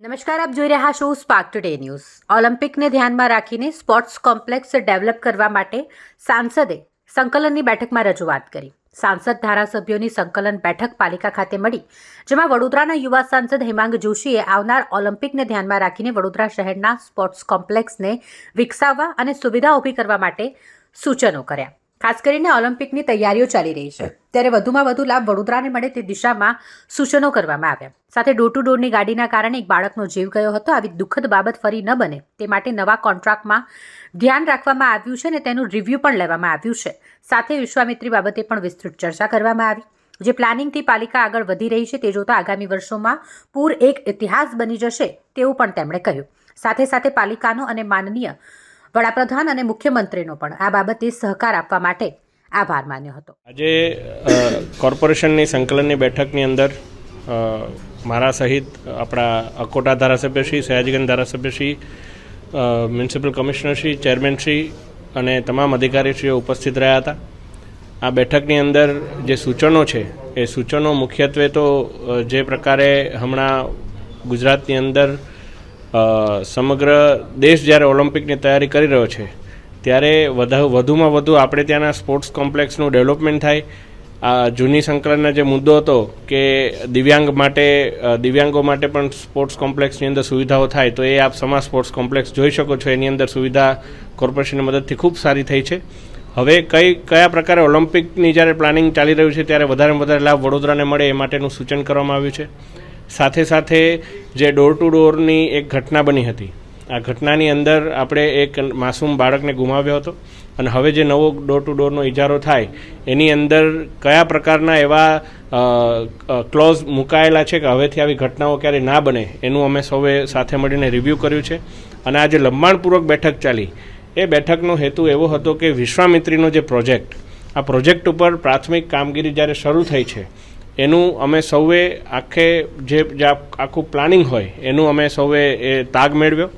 નમસ્કાર, આપ જોઈ રહ્યા છો સ્પાર્ક ટુડે ન્યૂઝ ઓલિમ્પિકને ધ્યાનમાં રાખીને સ્પોર્ટ્સ કોમ્પ્લેક્સ ડેવલપ કરવા માટે સાંસદે સંકલનની બેઠકમાં રજૂઆત કરી. સાંસદ ધારાસભ્યોની સંકલન બેઠક પાલિકા ખાતે મળી, જેમાં વડોદરાના યુવા સાંસદ હેમાંગ જોશીએ આવનાર ઓલિમ્પિકને ધ્યાનમાં રાખીને વડોદરા શહેરના સ્પોર્ટ્સ કોમ્પ્લેક્સને વિકસાવવા અને સુવિધા ઊભી કરવા માટે સૂચનો કર્યા. ખાસ કરીને ઓલિમ્પિકની તૈયારીઓ ચાલી રહી છે. ત્યારે વધુમાં વધુ લાભ વડોદરાને મળે તે દિશામાં સૂચનો કરવામાં આવ્યા. સાથે ડોર ટુ ડોરની ગાડીના કારણે એક બાળકનો જીવ ગયો હતો. આવી દુઃખદ બાબત ફરી ન બને તે માટે નવા કોન્ટ્રાક્ટમાં ધ્યાન રાખવામાં આવ્યું છે અને તેનું રિવ્યૂ પણ લેવામાં આવ્યું છે. સાથે વિશ્વામિત્રી બાબતે પણ વિસ્તૃત ચર્ચા કરવામાં આવી. જે પ્લાનિંગથી પાલિકા આગળ વધી રહી છે તે જોતા આગામી વર્ષોમાં પૂર એક ઇતિહાસ બની જશે તેવું પણ તેમણે કહ્યું. સાથે સાથે પાલિકાનો અને માનનીય વડાપ્રધાન અને મુખ્યમંત્રીનો પણ આ બાબતે સહકાર આપવા માટે આભાર માન્યો હતો. આજે કોર્પોરેશનની સંકલનની બેઠકની અંદર મારા સહિત આપણા અકોટા ધારાસભ્યશ્રી સયાજીગંજ ધારાસભ્યશ્રી શ્રી મ્યુનિસિપલ કમિશનરશ્રી ચેરમેનશ્રી અને તમામ અધિકારીશ્રીઓ ઉપસ્થિત રહ્યા હતા. આ બેઠકની અંદર જે સૂચનો છે, એ સૂચનો મુખ્યત્વે તો જે પ્રકારે હમણાં ગુજરાતની અંદર સમગ્ર દેશ જ્યારે ઓલિમ્પિકની તૈયારી કરી રહ્યો છે, ત્યારે વધુ, વધુમાં વધુ આપણે ત્યાંના સ્પોર્ટ્સ કોમ્પ્લેક્સનું ડેવલપમેન્ટ થાય. આ જૂની સંકલનના જે મુદ્દો હતો કે દિવ્યાંગ માટે દિવ્યાંગો માટે પણ સ્પોર્ટ્સ કોમ્પ્લેક્સની અંદર સુવિધાઓ થાય, તો એ આપ સમા સ્પોર્ટ્સ કોમ્પ્લેક્સ જોઈ શકો છો. એની અંદર સુવિધા કોર્પોરેશનની મદદથી ખૂબ સારી થઈ છે. હવે કઈ, કયા પ્રકારે ઓલિમ્પિકની જ્યારે પ્લાનિંગ ચાલી રહ્યું છે, ત્યારે વધારેમાં વધારે લાભ વડોદરાને મળે એ માટેનું સૂચન કરવામાં આવ્યું છે. સાથે સાથે જે ડોર ટુ ડોરની એક ઘટના બની હતી. આ ઘટનાની અંદર આપણે એક માસૂમ બાળકને ગુમાવ્યો હતો અને હવે જે નવો ડોર ટુ ડોરનો ઇજારો થાય, એની અંદર કયા પ્રકારના એવા ક્લોઝ મુકાયેલા છે કે હવેથી આવી ઘટનાઓ ક્યારે ના બને, એનું અમે સૌએ સાથે મળીને રિવ્યૂ કર્યું છે. અને આ જે લંબાણપૂર્વક બેઠક ચાલી, એ બેઠકનો હેતુ એવો હતો કે વિશ્વામિત્રીનો જે પ્રોજેક્ટ આ પ્રોજેક્ટ ઉપર પ્રાથમિક કામગીરી જ્યારે શરૂ થઈ છે એનું અમે સૌએ આખે જે આખું પ્લાનિંગ હોય, એનું અમે સૌએ એ તાગ મેળવ્યો.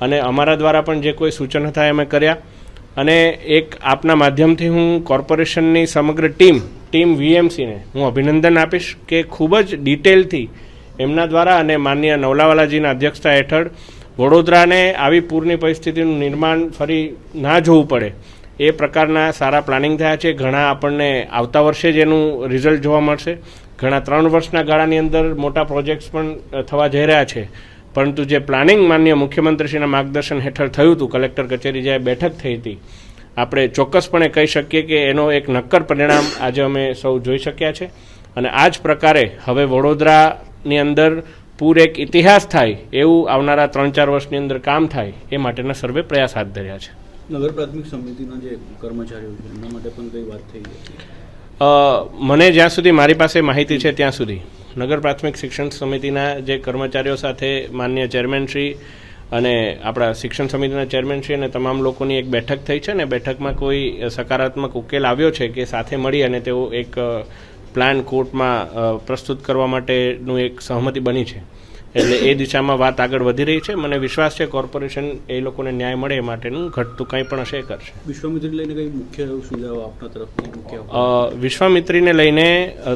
અને અમારા દ્વારા પણ જે કોઈ સૂચન હતા એ અમે કર્યા. અને એક આપના માધ્યમથી હું કોર્પોરેશનની સમગ્ર ટીમ ટીમ વીએમસીને હું અભિનંદન આપીશ કે ખૂબ જ ડિટેલથી એમના દ્વારા અને માનનીય નવલાવાલાજીના અધ્યક્ષતા હેઠળ વડોદરાને આવી પૂરની પરિસ્થિતિનું નિર્માણ ફરી ના જોવું પડે. એ પ્રકારના સારા પ્લાનિંગ થયા છે. ઘણા આપણને આવતા વર્ષે જ એનું રિઝલ્ટ જોવા મળશે. ઘણા ત્રણ વર્ષના ગાળાની અંદર મોટા પ્રોજેક્ટ્સ પણ થવા જઈ રહ્યા છે. પરંતુ જે પ્લાનિંગ માન્ય મુખ્યમંત્રીશ્રીના માર્ગદર્શન હેઠળ થયું હતું, કલેક્ટર કચેરી જ્યારે બેઠક થઈ હતી, આપણે ચોક્કસપણે કહી શકીએ કે એનો એક નક્કર પરિણામ આજે અમે સૌ જોઈ શક્યા છે. અને આ જ પ્રકારે હવે વડોદરાની અંદર પૂર એક ઇતિહાસ થાય, એવું આવનારા ત્રણ ચાર વર્ષની અંદર કામ થાય, એ માટેના સર્વે પ્રયાસ હાથ ધર્યા છે. નગર પ્રાથમિક સમિતિના જે કર્મચારીઓ છે, એમના માટે પણ કઈ વાત થઈ ગઈ? મને જ્યાં સુધી મારી પાસે માહિતી છે ત્યાં સુધી. નગર પ્રાથમિક શિક્ષણ સમિતિના જે કર્મચારીઓ સાથે માન્ય ચેરમેનશ્રી અને આપણા શિક્ષણ સમિતિના ચેરમેનશ્રી અને તમામ લોકોની એક બેઠક થઈ છે ને બેઠકમાં કોઈ સકારાત્મક ઉકેલ આવ્યો છે કે સાથે મળી અને તેઓ એક પ્લાન કોર્ટમાં પ્રસ્તુત કરવા માટેનું એક સહમતિ બની છે? એટલે એ દિશામાં વાત આગળ વધી રહી છે. મને વિશ્વાસ છે કોર્પોરેશન એ લોકોને ન્યાય મળે એ માટેનું. ઘટતું કંઈ પણ હશે કરશે. વિશ્વામિત્રી લઈને કઈ મુખ્ય સુવિધાઓ આપના તરફથી મુખ્ય વિશ્વામિત્રીને લઈને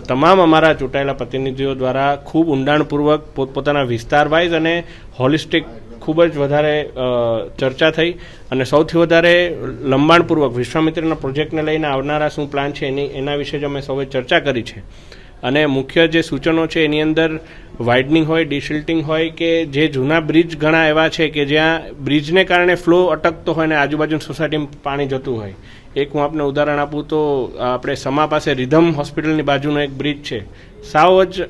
તમામ અમારા ચૂંટાયેલા પ્રતિનિધિઓ દ્વારા ખૂબ ઊંડાણપૂર્વક પોતપોતાના વિસ્તાર વાઇઝ અને હોલિસ્ટિક ખૂબ જ વધારે ચર્ચા થઈ અને સૌથી વધારે લંબાણપૂર્વક વિશ્વામિત્રીના પ્રોજેક્ટને લઈને આવનારા શું પ્લાન છે એની એના વિશે જ અમે સૌએ ચર્ચા કરી છે. અને મુખ્ય જે સૂચનો છે એની અંદર વાઇડનિંગ હોય ડિશિલ્ટિંગ હોય કે જે જૂના બ્રિજ ઘણા એવા છે કે જ્યાં બ્રિજને કારણે ફ્લો અટકતો હોય ને આજુબાજુની સોસાયટીમાં પાણી જતું હોય. એક હું આપને ઉદાહરણ આપું તો આપણે સમા પાસે રિધમ હોસ્પિટલની બાજુનો એક બ્રિજ છે. સાવ જ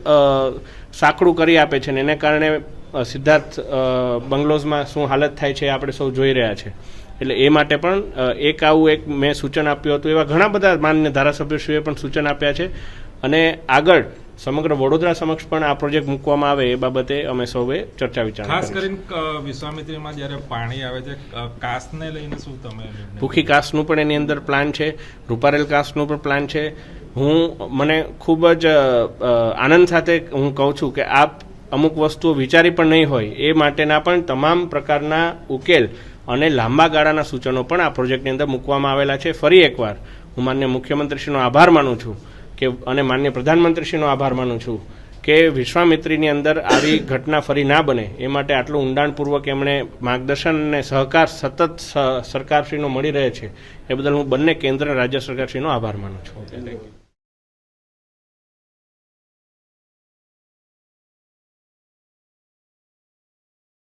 સાંકડું કરી આપે છે ને એને કારણે સિદ્ધાર્થ બંગલોઝમાં શું હાલત થાય છે આપણે સૌ જોઈ રહ્યા છે. એટલે એ માટે પણ એક આવું એક મેં સૂચન આપ્યું હતું. એવા ઘણા બધા માન્ય ધારાસભ્યશ્રીઓએ પણ સૂચન આપ્યા છે. અને આગળ સમગ્ર વડોદરા સમક્ષ પણ આ પ્રોજેક્ટ મૂકવામાં આવે એ બાબતે અમે સૌએ ચર્ચા વિચારણા ખાસ કરીને વિશ્વામિત્રીમાં જ્યારે પાણી આવે છે કાસને લઈને શું તમે ભૂખી કાસનું પણ એની અંદર પ્લાન છે રૂપારેલ કાસનું પણ પ્લાન છે. હું મને ખૂબ જ આનંદ સાથે હું કહું છું કે આપ અમુક વસ્તુઓ વિચારી પણ નહીં હોય એ માટેના પણ તમામ પ્રકારના ઉકેલ અને લાંબા ગાળાના સૂચનો પણ આ પ્રોજેક્ટની અંદર મૂકવામાં આવેલા છે. ફરી એકવાર હું માન્ય મુખ્યમંત્રીશ્રીનો આભાર માનું છું. કે, અને માન્ય પ્રધાનમંત્રીશ્રીનો આભાર માનું છું કે વિશ્વામિત્રીની અંદર આવી ઘટના ફરી ના બને. એ માટે આટલું ઊંડાણપૂર્વક એમણે માર્ગદર્શન અને સહકાર સતત સરકારશ્રીનો મળી રહે છે. એ બદલ હું બંને કેન્દ્ર રાજ્ય સરકારશ્રીનો આભાર માનું છું.